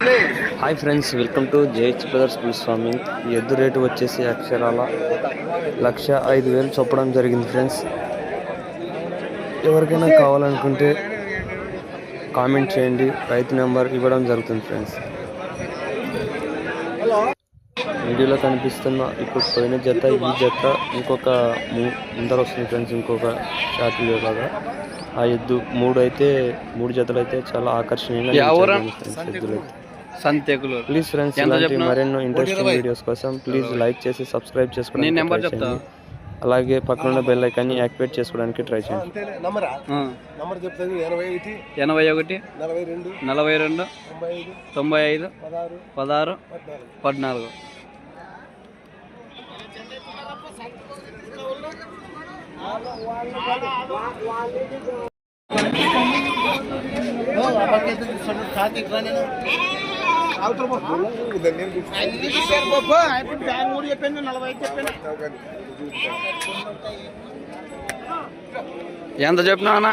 Hi friends welcome to JH brothers bulls farming ఈ ఎద్దు rate వచ్చేసి అక్షరాల లక్ష ఐదు వేలు చెప్పడం జరిగింది ఫ్రెండ్స్ ఎవరికైనా కావాలనుకుంటే కామెంట్ చేయండి రైతు నెంబర్ ఇవ్వడం జరుగుతుంది ఫ్రెండ్స్ వీడియోలో కనిపిస్తున్న ఇప్పుడు పోయిన జత ఈ జత ఇంకొక ముందర వస్తుంది ఫ్రెండ్స్ ఇంకొక షార్ట్లు లాగా. ఆ ఎద్దు మూడు అయితే మూడు జతలు అయితే చాలా ఆకర్షణీయంగా ఎద్దులు అయితే. సంతెకులు ప్లీజ్ ఫ్రెండ్స్ ఇలాంటి? మరెన్నో ఇంట్రెస్టింగ్ వీడియోస్ కోసం ప్లీజ్ లైక్ చేసి సబ్స్క్రైబ్ నీ చేసుకోవడానికి నెంబర్ చెప్తా. అలాగే పక్కన బెల్ ఐకాన్ని యాక్టివేట్ చేసుకోవడానికి ట్రై చేయండి నంబరా ఆ, నంబర్ చెప్తాను ఎనభై ఒకటి ఎనభై ఒకటి నలభై రెండు నలభై రెండు తొంభై ఐదు ఎంత చెప్పినావు అన్న?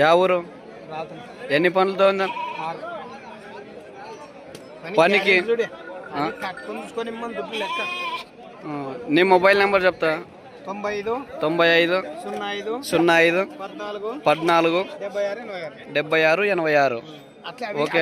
యా ఊరు? ఎన్ని పనులతో ఉందా? పనికి? నీ మొబైల్ నెంబర్ చెప్తా. తొంభై ఐదు ఐదు సున్నా ఐదు పద్నాలుగు ఆరు ఎనభై ఆరు డెబ్బై ఆరు ఎనభై ఆరు ఓకే